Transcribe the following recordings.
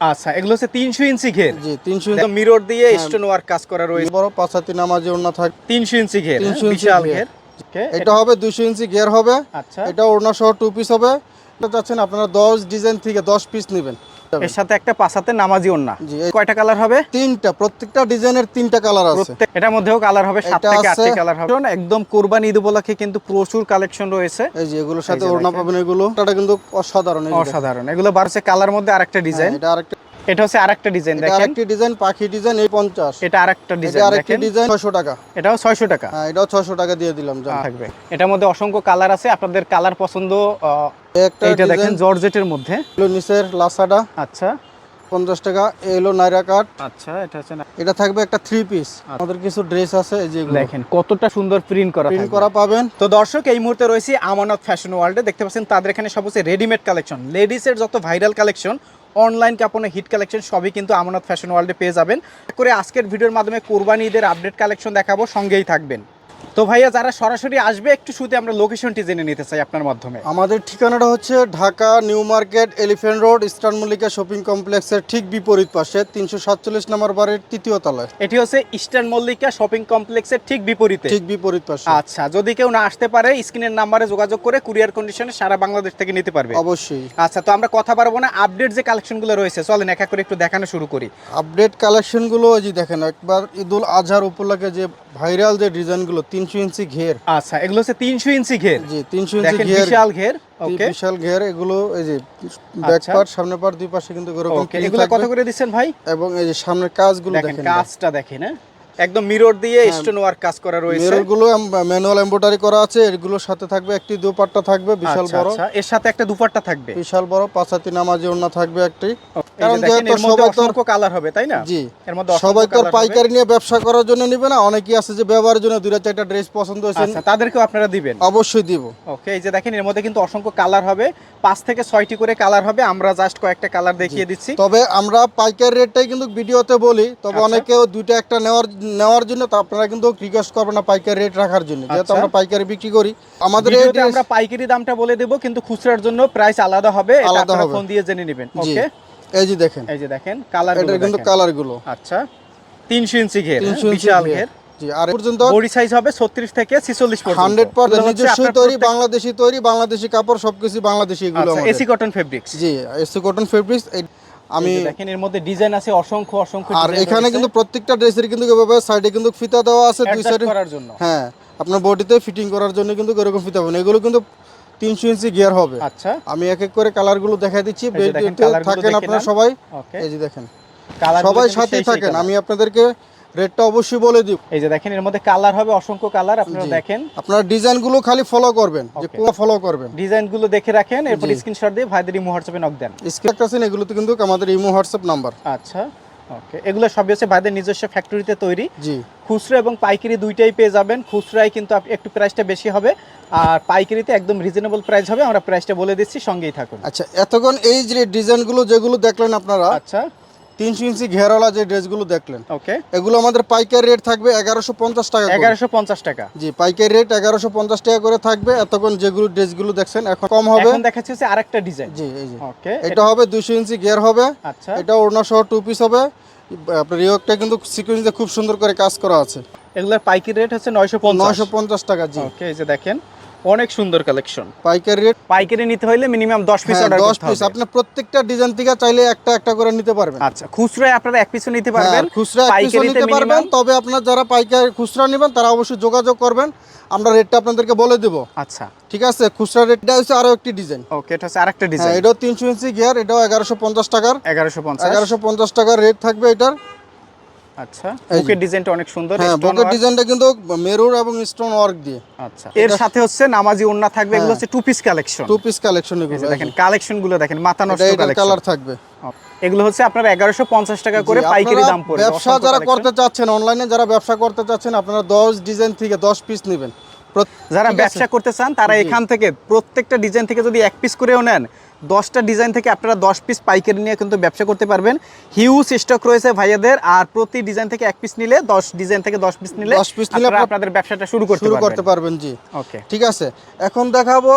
আচ্ছা এগুলো হচ্ছে তিনশো ইঞ্চি ঘের জি তিনশো ইঞ্চি মিরর দিয়ে হ্যাঁ। স্টোন ওয়ার্ক কাজ করা রয়েছে বড় পাঁচাতি নামাজি ওড়না থাক তিনশো ইঞ্চি ঘের 300 হ্যাঁ? ইঞ্চি বিশাল। ঘের এটা হবে দুশো ইঞ্চি ঘের হবে আচ্ছা এটা ওড়না সহ টু পিস হবে এটা চাচ্ছেন আপনারা দশ ডিজাইন থেকে দশ পিস নেবেন এর সাথে একটা পাশাতে নামাজি ওন্না কয়টা কালার হবে? তিনটা প্রত্যেকটা ডিজাইনের তিনটা কালার আছে। এটার মধ্যেও কালার হবে সাত থেকে আটটি কালার হবে। একদম কোরবানি ঈদ উপলক্ষে কিন্তু প্রচুর কালেকশন রয়েছে। এই যে এগুলোর সাথে ওড়না পাবেন এগুলো। এটা কিন্তু অসাধারণ। অসাধারণ। এগুলো বাড়ছে কালার মধ্যে আরেকটা ডিজাইন হ্যাঁ, এটা আরেকটা এটা হচ্ছে আরেকটা ডিজাইন এটা দেখেন। আরেকটি ডিজাইন পাখি ডিজাইন এই পঞ্চাশ। এটা আরেকটা ডিজাইন আরেকটি দেখেন। ডিজাইন ছয়শো টাকা। এটাও ছয়শো টাকা। হ্যাঁ এটাও ছয়শো টাকা দিয়ে দিলাম জান থাকবে। এটার মধ্যে অসংখ্য কালার আছে আপনাদের কালার পছন্দ এইটা দেখেন জর্জেটের মধ্যে। নিচের লাসাডা আচ্ছা। পঞ্চাশ টাকা এই হলো নাইরা কাট আচ্ছা এটা হচ্ছে না এটা থাকবে একটা থ্রি পিস আমাদের কিছু ড্রেস আছে এই যে দেখেন কতটা সুন্দর প্রিন্ট করা প্রিন্ট করা পাবেন। তো দর্শক এই মুহূর্তে রয়েছে আমানত ফ্যাশন ওয়ার্ল্ডে দেখতে পাচ্ছেন তাদের এখানে সব হচ্ছে রেডিমেড কালেকশন লেডিসের যত ভাইরাল কালেকশন অনলাইন কাপড়ের হিট কালেকশন সবই কিন্তু আমানত ফ্যাশন ওয়ার্ল্ডে পেয়ে যাবেন। করে আজকের ভিডিওর মাধ্যমে কোরবানি ঈদের আপডেট কালেকশন দেখাবো, সঙ্গেই থাকবেন। তো ভাইয়া যারা সরাসরি আসবে একটু শুধু আমরা লোকেশনটি জেনে নিতে চাই আপনার মাধ্যমে। আমাদের ঠিকানাটা হচ্ছে Dhaka New Market Elephant Road Eastern Mallika Shopping কমপ্লেক্সের ঠিক বিপরীত পাশে তিনশো সাতচল্লিশ নম্বর বাড়ির তৃতীয় তলায়। এটি হচ্ছে ইস্টার্ন মল্লিকা শপিং কমপ্লেক্সের ঠিক বিপরীতে। ঠিক বিপরীত পাশে। আচ্ছা যদি কেউ না আসতে পারে স্ক্রিনের নাম্বারে যোগাযোগ করে কুরিয়ার কন্ডিশনে সারা বাংলাদেশ থেকে নিতে পারবে। অবশ্যই। আচ্ছা তো আমরা কথা পারব না আপডেট যে কালেকশনগুলো রয়েছে চলেন এক এক করে একটু দেখানো শুরু করি। আপডেট কালেকশনগুলো যে দেখেন একবার ঈদুল আজহার উপলক্ষে যে ভাইরাল যে ডিজাইনগুলো তিনশো ইঞ্চি ঘের। আচ্ছা এগুলো হচ্ছে তিনশো ইঞ্চি ঘের। জি তিনশো ইঞ্চি ঘের বিশাল ঘের ওকে। বিশাল ঘের এগুলো এই যে ব্যাক আচ্ছা। পার্ট সামনে পার্ট দুই পাশে কিন্তু এরকম এগুলো কত করে দিচ্ছেন ভাই? এবং এই যে সামনের কাজগুলো দেখেন। কাজটা দেখেন হ্যাঁ। একদম মিরর দিয়ে হ্যাঁ। স্টোন ওয়ার্ক কাজ করা রয়েছে। মিররগুলো ম্যানুয়াল এমব্রয়ডারি করা আছে এগুলোর সাথে থাকবে একটি দুপাট্টা থাকবে বিশাল আচ্ছা, বড়। আচ্ছা এর সাথে একটা দুপাট্টা থাকবে? বিশাল বড় পাঁচ হাতি নামাজি ওড়না থাকবে একটি। কারণ যেহেতু সবাই তো কালার হবে তাই না? জি এর মধ্যে সবাই তো। পাইকারি নিয়ে ব্যবসা করার জন্য নিবে না। অনেকেই আছে যে ব্যবহারের জন্য দুইটা চারটা ড্রেস পছন্দ হয়েছে। আচ্ছা তাদেরকেও আপনারা দিবেন? অবশ্যই দিব। ওকে এই যে দেখেন এর মধ্যে কিন্তু অসংখ্য কালার হবে। পাঁচ থেকে ছয়টি করে কালার হবে। আমরা জাস্ট কয়েকটা কালার দেখিয়ে দিচ্ছি। তবে আমরা পাইকারি রেটটাই কিন্তু ভিডিওতে বলি। তবে। অনেকেও দুইটা একটা নেওয়ার নেওয়ার জন্য তো আপনারা কিন্তু রিকোয়েস্ট করবেন না পাইকারি রেট রাখার জন্য। যেহেতু আচ্ছা। আমরা পাইকারি বিক্রি করি আমাদের আমরা পাইকারি দামটা বলে দেব কিন্তু খুচরার জন্য প্রাইস আলাদা হবে আলাদা হবে। ফোন দিয়ে জেনে নেবেন। ওকে এই যে দেখেন। এই যে দেখেন কালার এটার কিন্তু কালারগুলো আচ্ছা তিনশো ইঞ্চি ঘের বিশাল ঘের। জি আর পর্যন্ত বডি সাইজ হবে ছত্রিশ থেকে ছিচল্লিশ পর্যন্ত। হান্ড্রেড পার্সেন্ট এগুলো হচ্ছে নিজস্ব তৈরি বাংলাদেশি তৈরি বাংলাদেশি কাপড় সবকিছু বাংলাদেশি এগুলো আচ্ছা, আমাদের। এসি কটন ফেব্রিক্স জি এসি কটন ফেব্রিক্স আমি দেখেন এর মধ্যে ডিজাইন আছে অসংখ্য অসংখ্য আর এখানে কিন্তু প্রত্যেকটা ড্রেসের কিন্তু এভাবে সাইডে কিন্তু ফিতা দেওয়া আছে দুই সাইডে করার জন্য। হ্যাঁ আপনার বডিতে ফিটিং করার জন্য কিন্তু এরকম ফিতা পাবেন এগুলো কিন্তু তিনশো ইঞ্চি গিয়ার হবে। আচ্ছা। আমি এক এক করে কালারগুলো দেখা দিচ্ছি। গুলো থাকেন আপনারা সবাই। এই যে দেখেন। সবাই সাথেই থাকেন। আমি আপনাদেরকে রেটটা অবশ্যই বলে দিব। এই যে দেখেন এর মধ্যে কালার হবে অসংখ্য কালার আপনারা দেখেন। আপনার ডিজাইনগুলো খালি ফলো করবেন যে. পুরো ফলো করবেন। ডিজাইনগুলো দেখে রাখেন এরপর। স্ক্রিনশট দিয়ে ভাইদের ইমো হোয়াটসঅ্যাপে নক দেন। স্ক্রিন আছেন এগুলোতে কিন্তু আমাদের ইমো হোয়াটসঅ্যাপ নাম্বার। আচ্ছা ওকে এগুলো সবই হচ্ছে ভাইদের নিজস্ব ফ্যাক্টরিতে তৈরি। জি। খুচরা এবং পাইকারি দুইটাই পেয়ে যাবেন। খুচরায় কিন্তু একটু প্রাইসটা বেশি হবে। আর পাইকারিতে একদম রিজনেবল প্রাইস হবে আমরা প্রাইসটা বলে দিচ্ছি সঙ্গেই থাকুন। আচ্ছা এতক্ষণ এই যে ডিজাইনগুলো যেগুলো দেখলেন আপনারা আচ্ছা। তিনশো ইঞ্চি ঘেরওয়ালা যে ড্রেসগুলো দেখলেন ওকে। এগুলো আমাদের পাইকারি রেট থাকবে এগারোশো পঞ্চাশ টাকা এগারোশো পঞ্চাশ টাকা। জি পাইকারি রেট এগারোশো পঞ্চাশ টাকা করে থাকবে। এতক্ষণ যেগুলো ড্রেসগুলো দেখছেন এখন কম হবে। দেখাচ্ছি হচ্ছে আরেকটা ডিজাইন। জি এই যে। ওকে এটা হবে দুশো ইঞ্চি গিয়ার হবে। আচ্ছা। এটা ওড়না সহ টু পিস হবে। আপনার ইয়কটা কিন্তু সিকুয়েন্সে খুব সুন্দর করে কাজ করা আছে। এগুলোর পাইকারি রেট হচ্ছে নয়শো নয়শো পঞ্চাশ টাকা জি। ওকে এই যে দেখেন। অনেক সুন্দর কালেকশন পাইকারি রেট পাইকারি নিতে হলে মিনিমাম দশ পিস হ্যাঁ অর্ডার করতে পিস হবে। আপনি প্রত্যেকটা ডিজাইন থেকে চাইলে একটা একটা করে নিতে পারবেন। আচ্ছা খুচরায় আপনারা এক পিসও নিতে হ্যাঁ, পারবেন। খুচরা এক পিসও নিতে পারবেন। তবে আপনার যারা পাইকারি খুচরা নেবেন তারা অবশ্যই যোগাযোগ করবেন। আমরা রেটটা আপনাদেরকে বলে দেব। আচ্ছা। ঠিক আছে? খুচরা রেটটা হচ্ছে আরও একটি ডিজাইন ওকে এটা হচ্ছে আরেকটা হ্যাঁ ডিজাইন এটাও তিনশো ইঞ্চি গিয়ার এটাও এগারোশো পঞ্চাশ টাকার। এগারোশো পঞ্চাশ। এগারোশো পঞ্চাশ টাকার রেট থাকবে এটার। আচ্ছা। বুকের ডিজাইনটা অনেক সুন্দর হ্যাঁ বুকের ডিজাইনটা কিন্তু মেরুর এবং স্টোন ওয়ার্ক দিয়ে। আচ্ছা। এর সাথে হচ্ছে নামাজি ওন্না থাকবে এগুলো হচ্ছে two piece collection two piece collection এগুলো দেখেন কালেকশনগুলো দেখেন মাথা নষ্ট কালেকশন কালার থাকবে। এগুলো হচ্ছে আপনার এগারোশো পঞ্চাশ টাকা করে পাইকারি দাম পড়বে ব্যবসা যারা করতে চাচ্ছেন অনলাইনে যারা ব্যবসা করতে চাচ্ছেন আপনারা দশ ডিজাইন থেকে দশ পিস নেবেন। যারা ব্যবসা করতে চান তারা এখান থেকে প্রত্যেকটা ডিজাইন থেকে যদি এক পিস করেও নেন দশটা ডিজাইন থেকে আপনারা দশ পিস পাইকারি নিয়ে কিন্তু ব্যবসা করতে পারবেন। হিউজ স্টক রয়েছে ভাইয়াদের আর প্রতি ডিজাইন থেকে এক পিস নিলে দশ ডিজাইন থেকে দশ পিস নিলে 10 piece নিলে আপনাদের ব্যবসাটা শুরু করতে শুরু করতে পারবেন জি। ওকে ঠিক আছে। এখন দেখাবো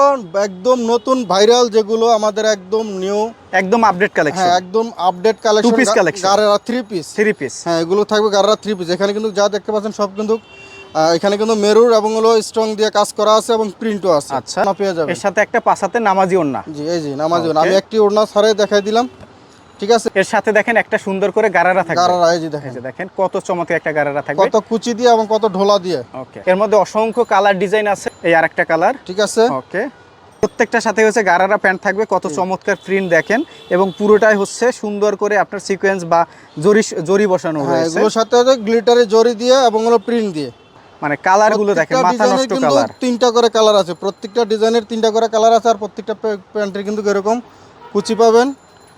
একদম নতুন ভাইরাল যেগুলো আমাদের একদম নিউ একদম আপডেট কালেকশন হ্যাঁ একদম update collection two piece collection। Gharara three piece three piece হ্যাঁ এগুলো থাকবে গারেরা থ্রি পিস এখানে কিন্তু যা দেখতে পাচ্ছেন সব কিন্তু এখানে কিন্তু মেরুর এবং হলো স্ট্রং দিয়ে কাজ করা আছে এবং প্রিন্টও আছে। আচ্ছা। না পেয়ে যাবেন। এর সাথে একটা পাশাতে নামাজি ওন্না জি এই জি নামাজ Okay. আমি একটি ওড়না ছাড়াই দেখাই দিলাম। ঠিক আছে? এর সাথে দেখেন একটা সুন্দর করে গারারা থাকবে। গারারা এই যে দেখেন। দেখেন কত চমৎকার একটা গারারা থাকবে। কত কুচি দিয়ে এবং কত ঢোলা দিয়ে। ওকে এর মধ্যে অসংখ্য কালার ডিজাইন আছে। এই আরেকটা কালার ঠিক আছে? ওকে প্রত্যেকটার সাথে হচ্ছে গারারা প্যান্ট থাকবে। কত চমৎকার প্রিন্ট দেখেন। এবং পুরোটাই হচ্ছে সুন্দর করে আপনার সিকোয়েন্স বা জরি জরি বসানো হয়েছে। এগুলোর সাথে গ্লিটারে জরি দিয়ে এবং হলো প্রিন্ট দিয়ে। মানে কালারগুলো দেখেন মাথা নষ্ট কালার তিনটা করে কালার আছে। প্রত্যেকটা ডিজাইনের তিনটা করে কালার আছে আর প্রত্যেকটা প্যান্টের কিন্তু এরকম কুচি পাবেন।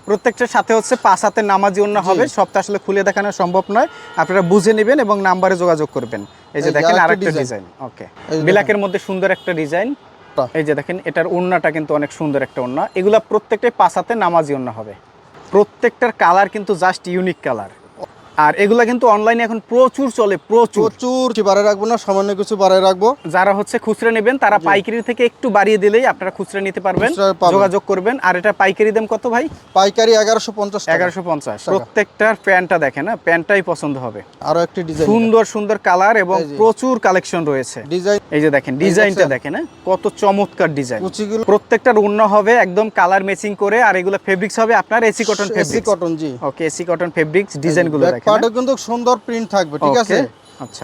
প্রত্যেকটার সাথে হচ্ছে পাঁচ হাতের নামাজি অন্য হবে। সবটা আসলে খুলে দেখানো সম্ভব নয়। আপনারা বুঝে নেবেন এবং নাম্বারে যোগাযোগ করবেন। এই যে দেখেন আরেকটা। ডিজাইন ওকে ব্ল্যাকের মধ্যে সুন্দর একটা ডিজাইন এই যে দেখেন এটার ওড়নাটা কিন্তু অনেক সুন্দর একটা ওড়না। এগুলা প্রত্যেকটাই পাঁচ হাতে নামাজি ওড়না হবে। প্রত্যেকটার কালার কিন্তু জাস্ট ইউনিক কালার আর এগুলা কিন্তু অনলাইনে এখন প্রচুর চলে প্রচুর। প্রচুর কিছু বাড়ায় রাখব না? সামান্য কিছু বাড়ায় রাখব। যারা হচ্ছে খুচরা নেবেন তারা পাইকারি থেকে একটু বাড়িয়ে দিলেই আপনারা খুচরা নিতে পারবেন যোগাযোগ করবেন। আর এটা পাইকারি দাম কত ভাই? পাইকারি এগারোশো পঞ্চাশ টাকা। এগারোশো পঞ্চাশ। প্রত্যেকটার প্যান্টটা দেখেন না প্যান্টটাই পছন্দ হবে। আরও একটি ডিজাইন সুন্দর সুন্দর কালার এবং। প্রচুর কালেকশন রয়েছে। ডিজাইন এই যে দেখেন ডিজাইনটা দেখেন হ্যাঁ? কত চমৎকার ডিজাইন। প্রত্যেকটার অন্য হবে একদম কালার ম্যাচিং করে আর এগুলো ফেব্রিক্স হবে আপনার এসি কটন ফেব্রিক্স কটন জি। ওকে এসি কটন ফেব্রিক্স ডিজাইনগুলো দেখেন। হ্যাঁ? পার্টে কিন্তু সুন্দর প্রিন্ট থাকবে ঠিক আছে? আচ্ছা।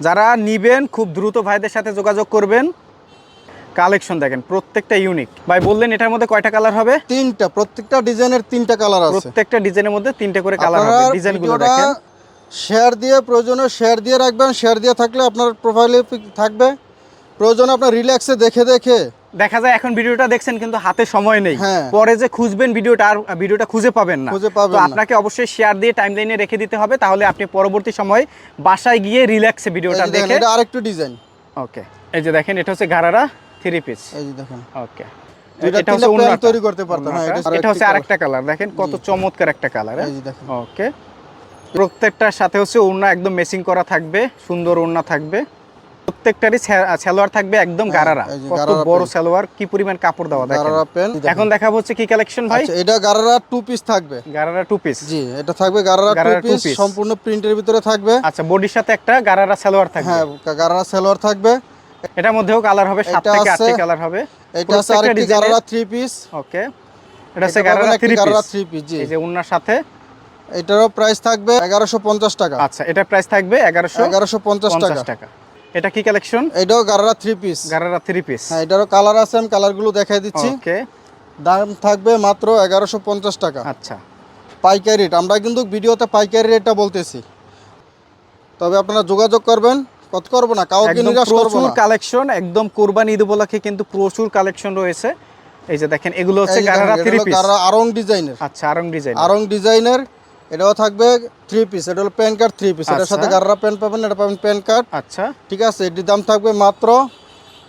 যারা নিবেন খুব দ্রুত ভাইদের সাথে যোগাযোগ করবেন। কালেকশন দেখেন প্রত্যেকটা ইউনিক ভাই বললেন এটার মধ্যে কয়টা কালার হবে? তিনটা প্রত্যেকটা ডিজাইনের তিনটা কালার আছে। প্রত্যেকটা ডিজাইনের মধ্যে তিনটে করে কালার হবে। ডিজাইনগুলো দেখেন। শেয়ার দিয়ে প্রয়োজনে শেয়ার দিয়ে রাখবেন। শেয়ার দিয়ে থাকলে আপনার প্রোফাইলে থাকবে। প্রয়োজনে আপনার রিল্যাক্সে দেখে দেখে দেখা যায় এখন ভিডিওটা দেখছেন কিন্তু হাতে সময় নেই। হ্যাঁ। পরে যে খুঁজবেন ভিডিওটা আর ভিডিওটা খুঁজে পাবেন না। তো আপনাকে অবশ্যই শেয়ার দিয়ে টাইমলাইনে রেখে দিতে হবে তাহলে আপনি পরবর্তী সময় বাসায় গিয়ে রিল্যাক্সে ভিডিওটা দেখে এটা আরেকটু ডিজাইন ওকে এই যে দেখেন এটা হচ্ছে গারারা থ্রি পিস এই যে দেখেন। ওকে এটা হচ্ছে তিনটা তৈরি করতে পারতেন হ্যাঁ, এটা এটা হচ্ছে আরেকটা কালার দেখেন কত চমৎকার একটা কালার এই যে দেখেন। ওকে প্রত্যেকটার সাথে হচ্ছে ওড়না একদম মেসিং করা থাকবে সুন্দর ওড়না থাকবে। প্রত্যেকটারই সালোয়ার থাকবে একদম হ্যাঁ, গারারা। কত বড় সালোয়ার কি পরিমাণ কাপড় দেওয়া গারারা প্যান্ট এখন দেখাবো হচ্ছে কি কালেকশন ভাই? আচ্ছা এটা গারারা টু পিস থাকবে। গারারা টু পিস জি এটা থাকবে গারারা টু পিস সম্পূর্ণ প্রিন্টের ভিতরে থাকবে। আচ্ছা বডির সাথে একটা গারারা সালোয়ার থাকবে। হ্যাঁ গারারা সালোয়ার থাকবে। এটার মধ্যেও কালার হবে সাত থেকে আছে- আটটি কালার হবে। এটা আছে আরেকটি গারারা থ্রি পিস ওকে এটা হচ্ছে gharara three gharara piece three piece জি। এই যে ওনার সাথে। এটারও প্রাইস থাকবে এগারোশো পঞ্চাশ টাকা। আচ্ছা এটা প্রাইস থাকবে এগারোশো এগারোশো পঞ্চাশ টাকা। পঞ্চাশ টাকা। এটা কি কালেকশন এটাও gharara three piece gharara three piece হ্যাঁ এটারও কালার আছে আমি কালারগুলো দেখাই দিচ্ছি। ওকে দাম থাকবে মাত্র এগারোশো পঞ্চাশ টাকা। আচ্ছা। পাইকারি রেট আমরা কিন্তু ভিডিওতে পাইকারি রেটটা বলতেছি। তবে আপনারা যোগাযোগ করবেন কত করব না কাউকে নিরাশ করব প্রচুর কালেকশন একদম কোরবানি ঈদ উপলক্ষে কিন্তু প্রচুর কালেকশন রয়েছে। এই যে দেখেন এগুলো হচ্ছে গারারা থ্রি পিস গারারা আরং ডিজাইনের আচ্ছা আরং ডিজাইন আরং ডিজাইনের এটাও থাকবে থ্রি পিস এটা হলো প্যান কার্ড থ্রি পিস এটার আচ্ছা। সাথে গারারা প্যান্ট পাবেন এটা পাবেন প্যান কার্ড আচ্ছা। ঠিক আছে এটির দাম থাকবে মাত্র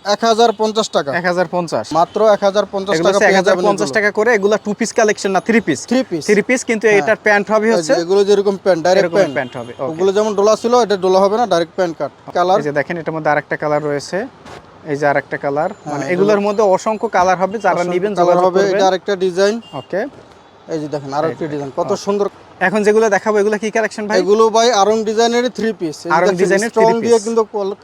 এক হাজার পঞ্চাশ টাকা। এক হাজার পঞ্চাশ। মাত্র এক হাজার পঞ্চাশ টাকা এক হাজার পঞ্চাশ টাকা করে এগুলো টু পিস কালেকশন না three piece three piece three piece কিন্তু এটার প্যান্ট হবে হচ্ছে এগুলো যেরকম প্যান্ট ডাইরেক্ট প্যান্ট প্যান্ট হবে ওগুলো যেমন ডোলা ছিল এটা ডোলা হবে না ডাইরেক্ট প্যান্ট কাট কালার যে দেখেন এটার মধ্যে আরেকটা কালার রয়েছে। এই যে আরেকটা কালার মানে হ্যাঁ, এগুলোর মধ্যে অসংখ্য কালার হবে যারা নেবেন কালার হবে এটা আরেকটা ডিজাইন ওকে এই যে দেখেন আরও একটা ডিজাইন কত সুন্দর এখন যেগুলো দেখাবো এগুলো কি কালেকশন ভাই? এগুলো ভাই আরং ডিজাইনের থ্রি পিস design এর স্ট্রং দিয়ে কিন্তু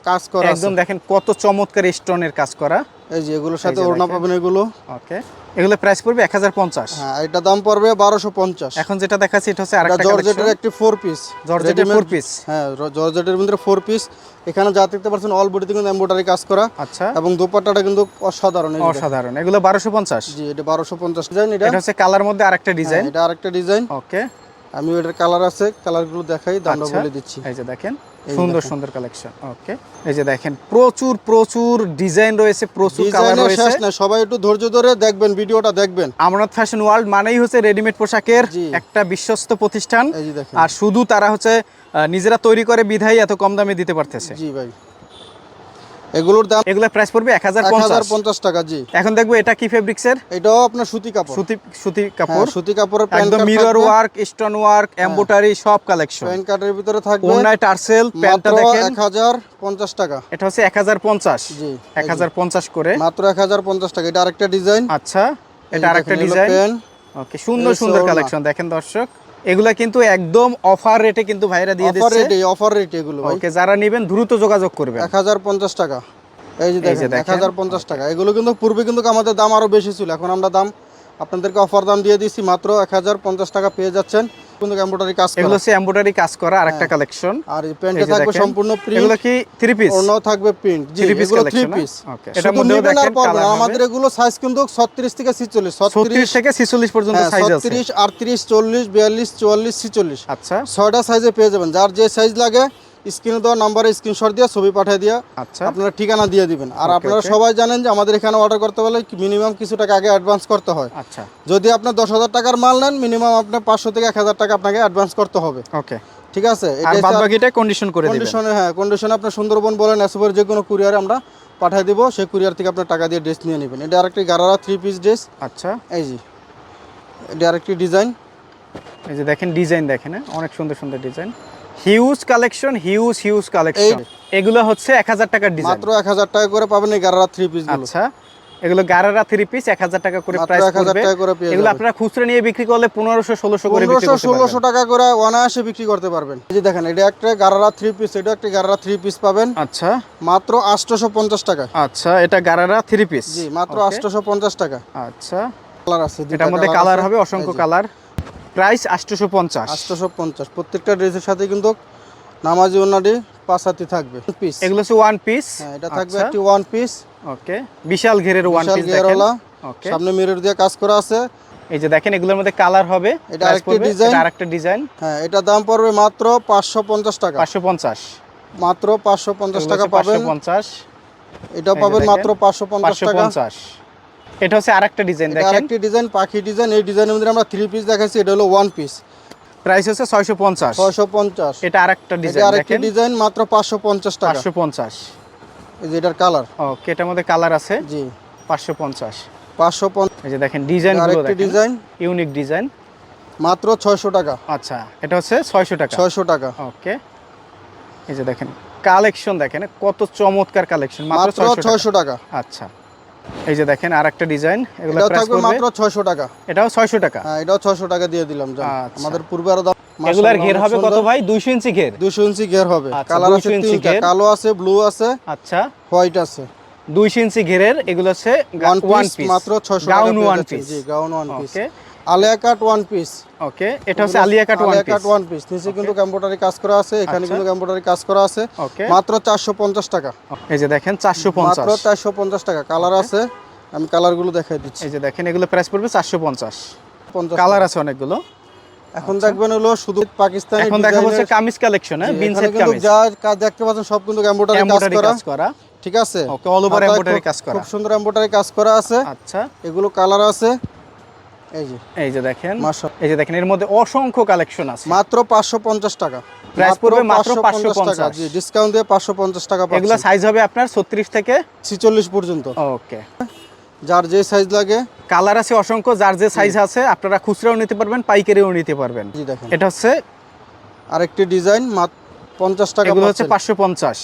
কাজ করা একদম দেখেন কত চমৎকার স্টোনের কাজ করা। এই যে এগুলোর সাথে ওড়না পাবেন এগুলো। ওকে। এগুলো প্রাইস পড়বে এক হাজার পঞ্চাশ। হ্যাঁ এটা দাম পড়বে বারোশো পঞ্চাশ। এখন যেটা দেখাচ্ছি এটা হচ্ছে আরেকটা জর্জেটের একটি ফোর পিস জর্জেটের ফোর পিস হ্যাঁ জর্জেটের মধ্যে ফোর পিস এখানে যা দেখতে পাচ্ছেন অল বডিতে কিন্তু এমব্রয়ডারি কাজ করা। আচ্ছা। এবং দোপাট্টাটা কিন্তু অসাধারণ এই অসাধারণ। এগুলো বারোশো পঞ্চাশ। জি এটা বারোশো পঞ্চাশ। ডিজাইন এটা? এটা হচ্ছে কালার মধ্যে আরেকটা হ্যাঁ, ডিজাইন এটা আরেকটা ডিজাইন ওকে। আমি এটার কালার আছে কালারগুলো দেখাই দামটা আচ্ছা। বলে দিচ্ছি। এই যে দেখেন সুন্দর সুন্দর কালেকশন ওকে এই যে দেখেন প্রচুর প্রচুর ডিজাইন রয়েছে প্রচুর কালার রয়েছে। না সবাই একটু ধৈর্য ধরে দেখবেন ভিডিওটা দেখবেন। আমরাত ফ্যাশন ওয়ার্ল্ড মানেই হচ্ছে রেডিমেড পোশাকের একটা বিশ্বস্ত প্রতিষ্ঠান। আর শুধু তারা হচ্ছে নিজেরা তৈরি করে বিধাই এত কম দামে দিতে পারতেছে। জি ভাই। এগুলোর দাম এগুলো প্রাইস পড়বে এক হাজার এক হাজার পঞ্চাশ পঞ্চাশ টাকা জি। এখন দেখব এটা কি ফেব্রিক্সের এটাও আপনার সুতি কাপড়। সুতি সুতি হ্যাঁ, কাপড় সুতি কাপড়ের একদম mirror work stone work embroidery সব কালেকশন প্যান্ট কার্ডের ভিতরে থাকবে ওনায় টার্সেল প্যান্টটা দেখেন। এক হাজার পঞ্চাশ টাকা। এটা হচ্ছে এক হাজার পঞ্চাশ। জি এক হাজার পঞ্চাশ করে। মাত্র এক হাজার পঞ্চাশ টাকা। এটা আরেকটা ডিজাইন আচ্ছা এটা আরেকটা ডিজাইন ওকে সুন্দর সুন্দর কালেকশন দেখেন দর্শক। এগুলা কিন্তু একদম অফার রেটে কিন্তু ভাইরা দিয়ে অফার রেটে অফার রেটে এগুলো ওকে যারা নেবেন দ্রুত যোগাযোগ করবেন। এক হাজার পঞ্চাশ টাকা। এই যে দেখেন এক দেখেন। হাজার পঞ্চাশ টাকা। এগুলো কিন্তু পূর্বে কিন্তু আমাদের দাম আরও বেশি ছিল। এখন আমরা দাম আপনাদেরকে অফার দাম দিয়ে দিচ্ছি মাত্র এক হাজার পঞ্চাশ টাকা পেয়ে যাচ্ছেন। কিন্তু এমব্রয়ডারি কাজ এগুলো হচ্ছে এমব্রয়ডারি কাজ করা আরেকটা কালেকশন আর এই প্যান্টে থাকবে সম্পূর্ণ প্রিন্ট এগুলো কি থ্রি পিস ওড়নাও থাকবে প্রিন্ট জি এগুলো থ্রি পিস না? Okay. মধ্যেও দেখেন পারবেন colour হবে। আমাদের এগুলো সাইজ কিন্তু ছত্রিশ থেকে ছিচল্লিশ ছত্রিশ ছত্রিশ থেকে ছিচল্লিশ পর্যন্ত হ্যাঁ সাইজ আছে। আচ্ছা। ছয়টা সাইজে পেয়ে যাবেন। যার যে সাইজ লাগে স্ক্রিনে দেওয়া নাম্বারে স্ক্রিনশট দিয়ে ছবি পাঠিয়ে দিয়ে আচ্ছা। আপনারা ঠিকানা দিয়ে দিবেন। আর আপনারা সবাই জানেন যে আমাদের এখানে অর্ডার করতে হলে মিনিমাম কিছু টাকা আগে অ্যাডভান্স করতে হয়। আচ্ছা। যদি আপনি দশ হাজার টাকার মাল নেন মিনিমাম আপনার পাঁচশো থেকে এক হাজার টাকা আপনাকে অ্যাডভান্স করতে হবে। ওকে ঠিক আছে? আর বাকিটা কন্ডিশন করে দিবেন। কন্ডিশনে হ্যাঁ কন্ডিশনে আপনার সুন্দরবন বলেন এসবের যে কোনো কুরিয়ারে আমরা পাঠিয়ে দিব সেই কুরিয়ার থেকে আপনার টাকা দিয়ে ড্রেস নিয়ে নেবেন। এটা আরেকটি গারারা থ্রি পিস ড্রেস আচ্ছা। এই জি এটা আরেকটি ডিজাইন এই যে দেখেন ডিজাইন দেখেন হ্যাঁ? অনেক সুন্দর সুন্দর design huge collection huge huge collection এগুলো হচ্ছে এক হাজার টাকার ডিজাইন মাত্র এক হাজার টাকা করে পাবেন এই গারারা থ্রি পিসগুলো। আচ্ছা এগুলো গারারা থ্রি পিস এক হাজার টাকা করে প্রাইস 1000 পড়বে। টাকা করে পেয়ে এগুলো আপনারা খুচরা নিয়ে বিক্রি করলে পনেরোশো ষোলোশো করে বিক্রি পনেরোশো ষোলোশো টাকা করে অনায়াসে বিক্রি করতে পারবেন। এই যে দেখেন এটা একটা গারারা থ্রি পিস এটা একটা গারারা থ্রি পিস পাবেন। আচ্ছা। মাত্র আটশোশো পঞ্চাশ টাকা। আচ্ছা এটা গারারা থ্রি পিস জি মাত্র আটশোশো পঞ্চাশ টাকা। আচ্ছা। কালার আছে এটার মধ্যে কালার হবে অসংখ্য কালার প্রাইস আটশোশো পঞ্চাশ। আটশোশো পঞ্চাশ। প্রত্যেকটা ড্রেসের সাথে কিন্তু নামাজি ওনাডি পাঁচাতি থাকবে। পিস এগুলো হচ্ছে ওয়ান পিস হ্যাঁ এটা থাকবে একটি ওয়ান পিস ওকে বিশাল ঘেরের ওয়ান পিস গিয়ারওয়ালা ওকে সামনে মিরর দিয়ে কাজ করা আছে। এই যে দেখেন এগুলোর মধ্যে কালার হবে। এটা আরেকটি design। আরেকটা ডিজাইন হ্যাঁ এটা দাম পড়বে মাত্র পাঁচশো পঞ্চাশ টাকা। পাঁচশো পঞ্চাশ। মাত্র পাঁচশো পঞ্চাশ টাকা পাবেন। পঞ্চাশ। এটাও এই পাবেন মাত্র পাঁচশো পঞ্চাশ পাঁচশো টাকা পঞ্চাশ। এটা হচ্ছে আরেকটা ডিজাইন দেখেন। আরেকটি ডিজাইন পাখি ডিজাইন এই ডিজাইনের মধ্যে আমরা থ্রি পিস দেখাচ্ছি এটা হলো ওয়ান পিস প্রাইস হচ্ছে ছয়শো পঞ্চাশ। ছয়শো পঞ্চাশ। এটা আরেকটা ডিজাইন আরেকটি দেখেন। ডিজাইন মাত্র পাঁচশো পঞ্চাশ টাকা। পাঁচশো পঞ্চাশ। এই যে এটার কালার ওকে এটার মধ্যে কালার আছে? জি। পাঁচশো পঞ্চাশ। পাঁচশো পঞ্চাশ। এই যে দেখেন ডিজাইনগুলো আরেকটি ডিজাইন ইউনিক ডিজাইন মাত্র ছয়শো টাকা। আচ্ছা এটা হচ্ছে ছয়শো টাকা। ছয়শো টাকা। ওকে এই যে দেখেন কালেকশন দেখেন কত চমৎকার কালেকশন মাত্র মাত্র ছয়শো ছয়শো টাকা। আচ্ছা। এই যে দেখেন আর একটা ডিজাইন এগুলো থাকবে মাত্র ছয়শো টাকা। এটাও ছয়শো টাকা। হ্যাঁ এটাও ছয়শো টাকা দিয়ে দিলাম। আচ্ছা। আমাদের পূর্বে আরও এগুলার ঘের হবে কত ভাই? দুইশো ইঞ্চি ঘের। 200 ইঞ্চি ঘের হবে। আচ্ছা, কালার আছে তিনটা কালো আছে ব্লু আছে আচ্ছা। হোয়াইট আছে। দুইশো ইঞ্চি ঘেরের এগুলো হচ্ছে ওয়ান পিস মাত্র ছয়শো টাকা গাউন ওয়ান পিস জি gown one piece okay Alia cut one piece okay এটা হচ্ছে Alia cut one piece one piece নিচে কিন্তু কম্পিউটারি কাজ করা আছে এখানে আচ্ছা। কিন্তু কম্পিউটারি কাজ করা আছে। মাত্র চারশো পঞ্চাশ টাকা। এই যে দেখেন চারশো মাত্র পঞ্চাশ চারশো পঞ্চাশ টাকা। কালার আছে আমি কালারগুলো দেখাই দিচ্ছি। এই যে দেখেন এগুলো প্রাইস পড়বে চারশো পঞ্চাশ। পঞ্চাশ কালার আছে অনেকগুলো। এখন দেখবেন হলো শুধু পাকিস্তানি এখন দেখা হচ্ছে কামিজ কালেকশন হ্যাঁ? বিনসেট কিন্তু কামিজ। যা কাজ দেখতে পাচ্ছেন সব কিন্তু কম্পিউটারি কাজ করা। ঠিক আছে? ওকে অল ওভার এমব্রয়ডারি কাজ করা। খুব সুন্দর এমব্রয়ডারি কাজ করা আছে। আচ্ছা। এগুলো কালার আছে। এই যে। দেখেন। এই যে দেখেন এর মধ্যে অসংখ্য কালেকশন আছে। মাত্র পাঁচশো পঞ্চাশ টাকা। Price পড়বে মাত্র 550 টাকা। জি ডিসকাউন্ট দিয়ে পাঁচশো পঞ্চাশ টাকা এগুলো সাইজ হবে আপনার ছত্রিশ থেকে ছিচল্লিশ পর্যন্ত। ওকে যার যে সাইজ লাগে। কালার আছে অসংখ্য যার যে সাইজ আছে আপনারা খুচরাও নিতে পারবেন পাইকারিও নিতে পারবেন। এটা হচ্ছে আরেকটি ডিজাইন মাত্র পঞ্চাশ টাকা এগুলো হচ্ছে পাঁচশো পঞ্চাশ।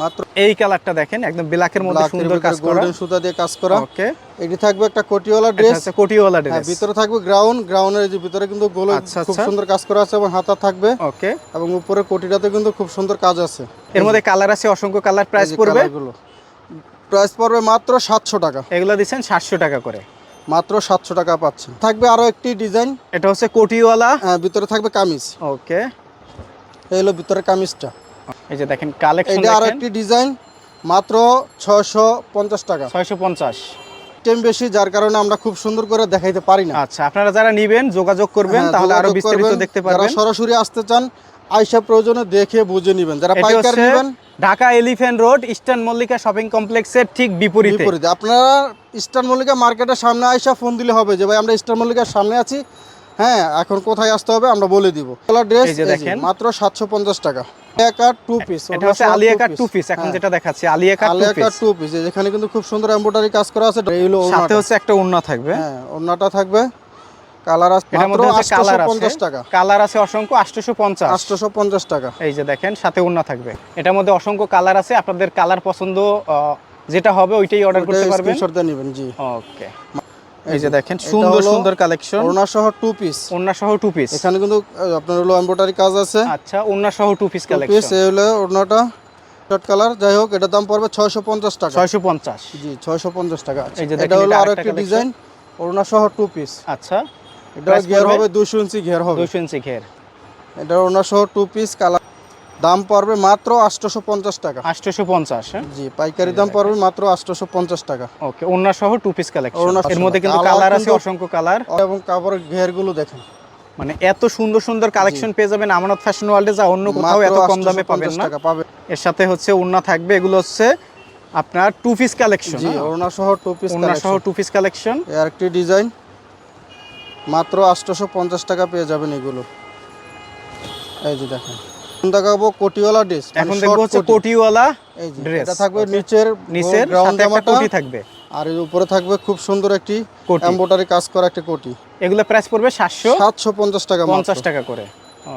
মাত্র এই কালারটা দেখেন একদম ব্ল্যাকের মধ্যে সুন্দর কাজ করা। গোল্ডেন সুতা দিয়ে কাজ করা। ওকে এটি থাকবে একটা কোটিওয়ালা ড্রেস হচ্ছে কোটিওয়ালা হ্যাঁ ড্রেস ভিতরে থাকবে গ্রাউন্ড গ্রাউন্ডের যে ভিতরে কিন্তু গোল আচ্ছা, খুব আচ্ছা। সুন্দর কাজ করা আছে এবং হাতা থাকবে। ওকে এবং উপরে কোটিটাতে কিন্তু খুব সুন্দর কাজ আছে। এর মধ্যে কালার আছে অসংখ্য কালার প্রাইস পড়বে? প্রাইস পড়বে মাত্র সাতশো টাকা। এগুলো দিচ্ছেন সাতশো টাকা করে। মাত্র সাতশো টাকা পাচ্ছেন। থাকবে আরও একটি ডিজাইন এটা হচ্ছে কোটিওয়ালা। ভিতরে থাকবে কামিজ। ওকে এই হলো ভিতরে কামিজটা। এই যে দেখেন কালেকশন এটা আরও একটি ডিজাইন মাত্র ছয়শো পঞ্চাশ টাকা। ছয়শো পঞ্চাশ। বেশি যার কারণে আমরা খুব সুন্দর করে দেখাইতে পারি না। আচ্ছা আপনারা যারা নিবেন যোগাযোগ করবেন হ্যাঁ, তাহলে আরও বিস্তারিত। দেখতে যারা সরাসরি আসতে চান প্রয়োজনে দেখে বুঝে নেবেন। যারা পাইকার নেবেন Dhaka Elephant Road Eastern Mallika Shopping কমপ্লেক্সের ঠিক বিপরীতে। বিপরীতে। আপনারা ইস্টার্ন মল্লিকা মার্কেটের সামনে আইসা ফোন দিলে হবে যে ভাই আমরা ইস্টার্ন মল্লিকার সামনে আছি। হ্যাঁ এখন কোথায় আসতে হবে আমরা বলে দিব। ড্রেস দেখেন। মাত্র সাতশো পঞ্চাশ টাকা। এখন কিন্তু খুব সুন্দর এমব্রয়ডারি কাজ করা আছে সাথে হচ্ছে একটা ওড়না থাকবে। হ্যাঁ ওড়নাটা থাকবে। কালার আছে কালার আছে। টাকা। কালার আছে অসংখ্য 850 850 টাকা। এই যে দেখেন সাথে ওড়না থাকবে। এটার মধ্যে অসংখ্য কালার আছে আপনাদের কালার পছন্দ যেটা হবে ওইটাই অর্ডার করতে পারবেন। স্ক্রিনশট দিয়ে নেবেন জি। ওকে এই যে দেখেন সুন্দর সুন্দর কালেকশন ওড়না সহ টু পিস ওড়না সহ টু পিস এখানে কিন্তু আপনার হলো এমব্রয়ডারি কাজ আছে। আচ্ছা ওড়না সহ টু পিস কালেকশন এই হলো ওড়নাটা। শর্ট কালার যাই হোক এটার দাম পড়বে 650 টাকা। 650 জি 650 টাকা। এই যে এটা হলো এটা আরও আরেকটা ডিজাইন ওড়না সহ টু পিস আচ্ছা এটা গিয়ার হবে 200 ইঞ্চি গিয়ার হবে। 200 ইঞ্চি ঘের। এটা ওড়না সহ টু পিস কালার দাম পড়বে মাত্র 850 টাকা। 850 হ্যাঁ? জি পাইকারি দাম পড়বে মাত্র 850 টাকা। ওকে ওড়না সহ টু পিস কালেকশন এর মধ্যে কিন্তু কালার আছে অসংখ্য কালার এবং কাপড়ের ঘেরগুলো দেখেন। মানে এত সুন্দর সুন্দর কালেকশন পেয়ে যাবেন আমানত ফ্যাশন ওয়ার্ল্ডে যা অন্য কোথাও এত কম দামে পাবেন না। এর সাথে হচ্ছে ওড়না থাকবে এগুলো হচ্ছে আপনার টু পিস কালেকশন জি ওড়না সহ টু পিস ওড়না সহ টু পিস কালেকশন এর একটি ডিজাইন মাত্র 850 টাকা পেয়ে যাবেন এগুলো। এই যে দেখেন। দেখাবো কোটিওয়ালা ড্রেস এখন দেখব হচ্ছে কোটিওয়ালা dress, এটা থাকবে. নিচের নিচের একটা জামাটা। কোটি থাকবে। আর এর উপরে থাকবে খুব সুন্দর একটি কোটি। এমব্রয়ডারি কাজ করা একটা কোটি। এগুলো প্রাইস পড়বে সাতশো 750 টাকা মাত্র। পঞ্চাশ টাকা করে।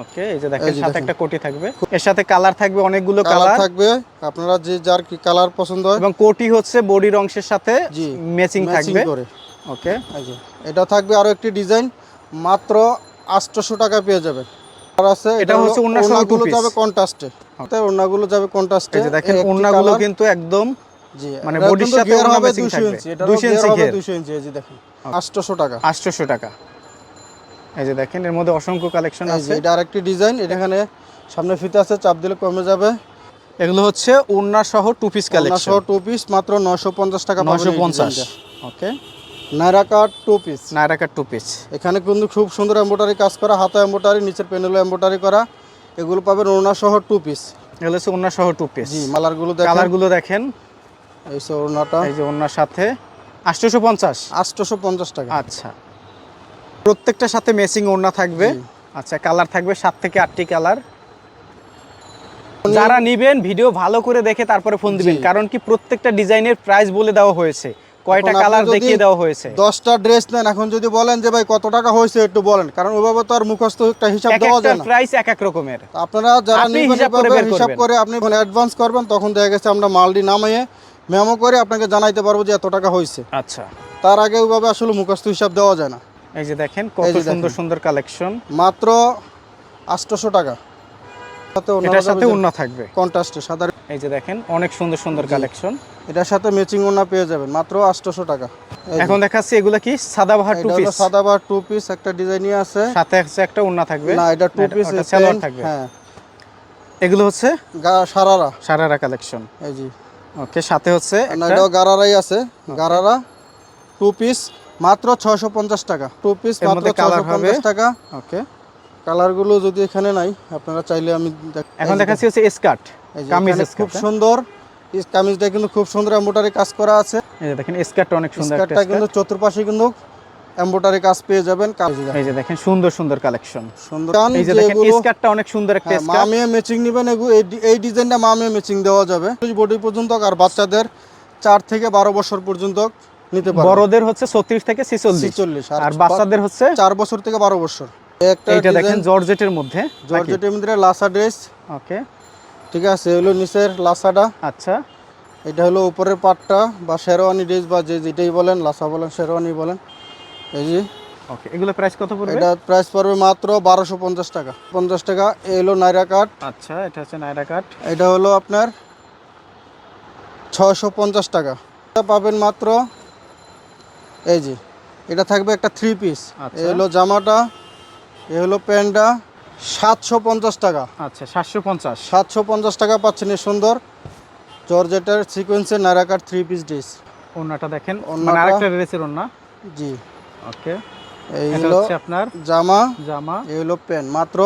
ওকে এই যে দেখেন সাথে একটা কোটি থাকবে। এর সাথে কালার থাকবে অনেকগুলো কালার থাকবে আপনারা যে যার কি কালার পছন্দ হয়। এবং কোটি হচ্ছে বডির অংশের সাথে ম্যাচিং থাকবে। ওকে এটা থাকবে আরও একটি ডিজাইন মাত্র 800 টাকা পেয়ে যাবেন। আছে এটা হচ্ছে ওড়না সহ two ওড়নাগুলো piece। যাবে কন্ট্রাস্টে তাই ওড়নাগুলো যাবে কন্ট্রাস্টে দেখেন ওড়নাগুলো কিন্তু একদম জি মানে এটা body র কিন্তু সাথে gear ওড়না হবে matching 200 থাকবে। 200 200 ইঞ্চি হবে 200 ইঞ্চি এই দেখেন 800 টাকা। আটশোশো টাকা। এই যে দেখেন এর মধ্যে অসংখ্য কালেকশন আছে। এটা আরেকটি ডিজাইন এটা এখানে সামনে ফিতে আছে চাপ দিলে কমে যাবে। এগুলো হচ্ছে ওড়না সহ টু পিস কালেকশন সহ টু পিস মাত্র 950 টাকা পাবেন নশো এই পঞ্চাশ। ডিজাইনটা। Okay Naira cut two piece নায়রাকার two piece এখানে কিন্তু খুব সুন্দর এমব্রয়ডারি কাজ করা হাতা এমব্রয়ডারি নিচের প্যানেলও এমব্রয়ডারি করা। এগুলো পাবেন ওড়না সহ টু পিস এগুলো হচ্ছে ওড়না সহ টু পিস জি মালারগুলো দেখেন। কালারগুলো দেখেন। এই সে ওড়নাটা। এই যে ওড়নার সাথে। আটশোশো পঞ্চাশ। আটশোশো পঞ্চাশ টাকা। আচ্ছা। প্রত্যেকটার সাথে মেসিং ওড়না থাকবে। আচ্ছা কালার থাকবে সাত থেকে আটটি কালার। যারা নিবেন ভিডিও ভালো করে দেখে তারপরে ফোন দিবেন। কারণ কি প্রত্যেকটা ডিজাইনের প্রাইস বলে দেওয়া হয়েছে। কয়টা কালার দেখিয়ে দেওয়া হয়েছে? দশটা ড্রেস নেন এখন যদি বলেন যে ভাই কত টাকা হয়েছে? একটু বলেন কারণ ওইভাবে তো আর মুখস্থ একটা হিসাব দেওয়া যায় না। প্রাইস এক এক রকমের। আপনারা যারা নেবেন হিসাব করে আপনি অ্যাডভান্স করবেন তখন দেখা গেছে আমরা নামিয়ে মেমো করে আপনাকে জানাইতে পারব যে এত টাকা হয়েছে। আচ্ছা। তার আগে ওইভাবে আসলে মুখস্থ হিসাব দেওয়া যায় না। এই যে দেখেন কত সুন্দর সুন্দর কালেকশন মাত্র আটশোশো টাকা। সাথে সাথে ওড়না থাকবে। কন্ট্রাস্টে সাদা এই যে দেখেন অনেক সুন্দর সুন্দর কালেকশন এটার সাথে ম্যাচিং ওড়না পেয়ে যাবেন মাত্র আটশোশো টাকা। এখন দেখাচ্ছি এগুলো কি? সাদাবাহার টু পিস সাদা বা টু পিস একটা ডিজাইনই আছে। সাথে হচ্ছে একটা ওড়না থাকবে। না এটা টু পিস সালোয়ার থাকবে। হ্যাঁ। এগুলো হচ্ছে সারারা। সারারা কালেকশন এই জি ওকে সাথে হচ্ছে এটাও গারারাই আছে। গারারা টু পিস মাত্র ছয়শো পঞ্চাশ টাকা। টু পিস মাত্র হবে? পঞ্চাশ টাকা। ওকে কালারগুলো যদি এখানে নাই আপনারা চাইলে আমি এখন দেখাচ্ছি হচ্ছে স্কার্ট কামিজ খুব সুন্দর। এই কামিজটা কিন্তু খুব সুন্দর এম্বোটারি কাজ করা আছে। এই যে দেখেন স্কার্টটা অনেক সুন্দর স্কার্টটা কিন্তু চতুর্পাশে কিন্তু এম্বোটারি কাজ পেয়ে যাবেন। এই যে দেখেন সুন্দর সুন্দর কালেকশন সুন্দর। এই যে দেখেন স্কার্টটা অনেক সুন্দর একটা হ্যাঁ, স্কার্ট মামিয়ে ম্যাচিং নেবেন এই ডিজাইনটা মামিয়ে ম্যাচিং দেওয়া যাবে। বডি পর্যন্ত আর বাচ্চাদের চার থেকে বারো বছর পর্যন্ত নিতে পারবে বড়দের হচ্ছে 36 থেকে 46 আর বাচ্চাদের হচ্ছে চার বছর থেকে বারো বছর। এইটা দেখেন জর্জেটের মধ্যে জর্জেটের মধ্যে লাসা ড্রেস। ওকে। ঠিক আছে এগুলো নিচের লাসাটা। আচ্ছা। এটা হলো উপরের পাটটা বা শেরওয়ানি ড্রেস বা যে যেটাই বলেন লাসা বলেন শেরওয়ানি বলেন। এই যে। ওকে এগুলো প্রাইস কত পড়বে? এটা প্রাইস পড়বে মাত্র বারোশো পঞ্চাশ টাকা। পঞ্চাশ টাকা এই হলো নাইরা কাট আচ্ছা এটা হচ্ছে নায়রা কাট এটা হলো আপনার ছয়শো পঞ্চাশ টাকা। এটা পাবেন মাত্র এই যে এটা থাকবে একটা থ্রি পিস। এই হলো জামাটা এই হলো প্যান্টটা সাতশো পঞ্চাশ টাকা। আচ্ছা 750 সাতশো পঞ্চাশ টাকা পাচ্ছেন এই সুন্দর জর্জেটার সিকোয়েন্সের নারাকার থ্রি পিস ড্রেস ওন্নাটা দেখেন মানে আরেকটা ড্রেসের ওন্না জি। ওকে। এই হলো আপনার জামা। জামা। এই হলো প্যান্ট মাত্র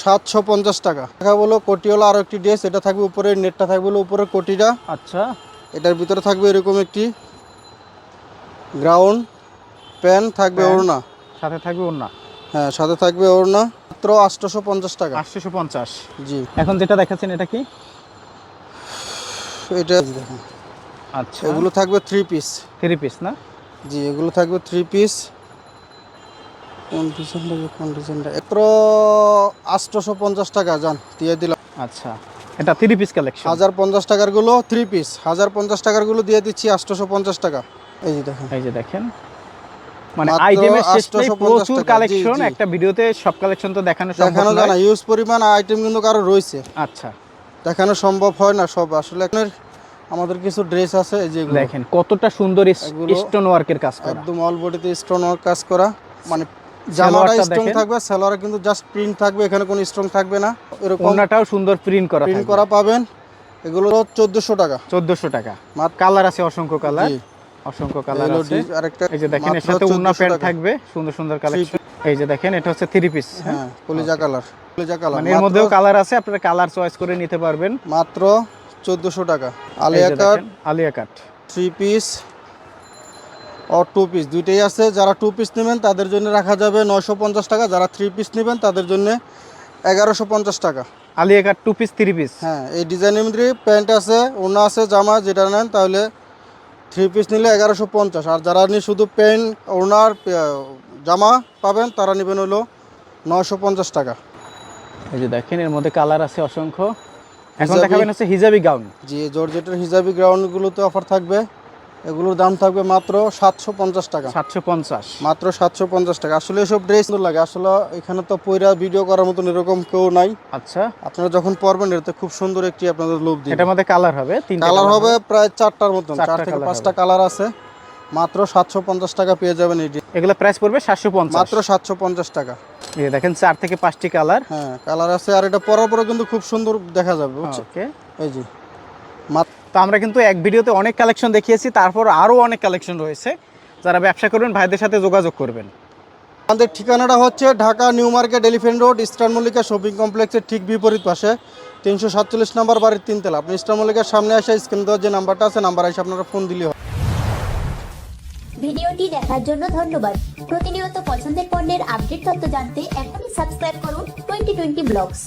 সাতশো পঞ্চাশ টাকা। দেখা বলো কোটি হলো আরও একটি ড্রেস এটা থাকবে উপরে নেটটা থাকবে হলো উপরে কোটিটা। আচ্ছা। এটার ভিতরে থাকবে এরকম একটি গ্রাউন্ড প্যান্ট থাকবে। ওড়না। সাথে থাকবে ওন্না হ্যাঁ সাথে থাকবে ওড়না। মাত্র আটশোশো পঞ্চাশ টাকা। আটশোশো পঞ্চাশ জি। এখন যেটা দেখাচ্ছেন এটা কি? এটা দেখুন। আচ্ছা। এগুলো থাকবে থ্রি পিস থ্রি পিস না? জি এগুলো থাকবে থ্রি পিস কোন ডিজাইনটা কোন ডিজাইনটা আটশোশো পঞ্চাশ টাকা যান দিয়ে দিলাম। আচ্ছা। এটা থ্রি পিস কালেকশন হাজার পঞ্চাশ টাকারগুলো থ্রি পিস হাজার পঞ্চাশ টাকারগুলো দিয়ে দিচ্ছি আটশোশো পঞ্চাশ টাকা। এই যে দেখেন। এই যে দেখেন। মানে আইটেমের শেষ নেই প্রচুর। কালেকশন একটা ভিডিওতে সব কালেকশন তো দেখানো সম্ভব না ইউজ পরিমাণ আইটেম কিন্তু কারও রয়েছে। আচ্ছা। দেখানো সম্ভব হয় না সব। আসলে আমাদের কিছু ড্রেস আছে এই যে এগুলো। দেখেন কতটা সুন্দর স্টোন ওয়ার্কের কাজ করা। একদম অল বডিতে স্টোন ওয়ার্ক কাজ করা। মানে জামাটা স্ট্রং থাকবে সালোয়ারে কিন্তু জাস্ট প্রিন্ট থাকবে এখানে কোনো স্ট্রং থাকবে না। এরকম ওনাটাও সুন্দর প্রিন্ট করা প্রিন্ট করা পাবেন। এগুলো চোদ্দোশো টাকা। 1400 টাকা। মাত্র কালার আছে অসংখ্য কালার। অসংখ্য কালার আছে। এই যে দেখেন এর সাথে উন্না প্যান্ট। থাকবে সুন্দর সুন্দর কালেকশন এই যে দেখেন এটা হচ্ছে থ্রি পিস হ্যাঁ? কলিজা কালার কলিজা কালার মানে এর মধ্যেও কালার আছে আপনারা কালার চয়েস করে নিতে পারবেন। মাত্র চোদ্দোশো টাকা। Alia cut Alia cut three piece ও টু পিস দুইটাই আছে। যারা টু পিস নেবেন তাদের জন্য রাখা যাবে নয়শো পঞ্চাশ টাকা। যারা থ্রি পিস নেবেন তাদের জন্য এগারোশো পঞ্চাশ টাকা। Alia cut two piece three piece হ্যাঁ এই ডিজাইনের মধ্যে প্যান্ট আছে ওনা আছে জামা যেটা নেন তাহলে থ্রি পিস নিলে এগারোশো পঞ্চাশ। আর যারা নিয়ে শুধু প্যান্ট ওনার জামা পাবেন তারা নেবেন হলো নয়শো পঞ্চাশ টাকা। এই যে দেখেন এর মধ্যে কালার আছে অসংখ্য। এখন দেখাবেন হচ্ছে হিজাবি গাউন জি জর্জেটের হিজাবি গ্রাউন্ডগুলোতে অফার থাকবে। এগুলোর দাম থাকবে মাত্র সাতশো পঞ্চাশ টাকা। সাতশো পঞ্চাশ। মাত্র সাতশো পঞ্চাশ টাকা। আসলে এসব ড্রেস লাগে। আসলে এখানে তো পয়রা ভিডিও করার মতন এরকম কেউ নাই। আচ্ছা। আপনারা যখন পরবেন এটাতে খুব সুন্দর একটি আপনাদের লোভ দিবে। এটার মধ্যে কালার হবে তিনটা কালার হবে প্রায় চারটার মতন। চার থেকে পাঁচটা কালার আছে। মাত্র সাতশো পঞ্চাশ টাকা পেয়ে যাবেন এটি এগুলো প্রাইস পড়বে সাতশো পঞ্চাশ। মাত্র সাতশো পঞ্চাশ টাকা। এই দেখেন চার থেকে পাঁচটি কালার হ্যাঁ কালার আছে। আর এটা পরার পরে কিন্তু খুব সুন্দর দেখা যাবে ওকে এই জি মাত্র তো আমরা কিন্তু এক ভিডিওতে অনেক কালেকশন দেখিয়েছি তারপর আরও অনেক কালেকশন রয়েছে। যারা ব্যবসা করবেন ভাইদের সাথে যোগাযোগ করবেন। আমাদের ঠিকানাটা হচ্ছে Dhaka New Market Elephant Road Eastern Mallika Shopping কমপ্লেক্সের ঠিক বিপরীত পাশে তিনশো সাতচল্লিশ নাম্বার বাড়ির তিনতলা আপনি ইস্টার্ন মল্লিকার সামনে আসে স্ক্রিন দেওয়ার যে নাম্বারটা আছে নাম্বার এসে আপনারা ফোন দিলে হবে। ভিডিওটি দেখার জন্য ধন্যবাদ। প্রতিনিয়ত পছন্দের পণ্যের আপডেট তথ্য জানতে এখনই সাবস্ক্রাইব করুন টোয়েন্টি টোয়েন্টি ব্লগস।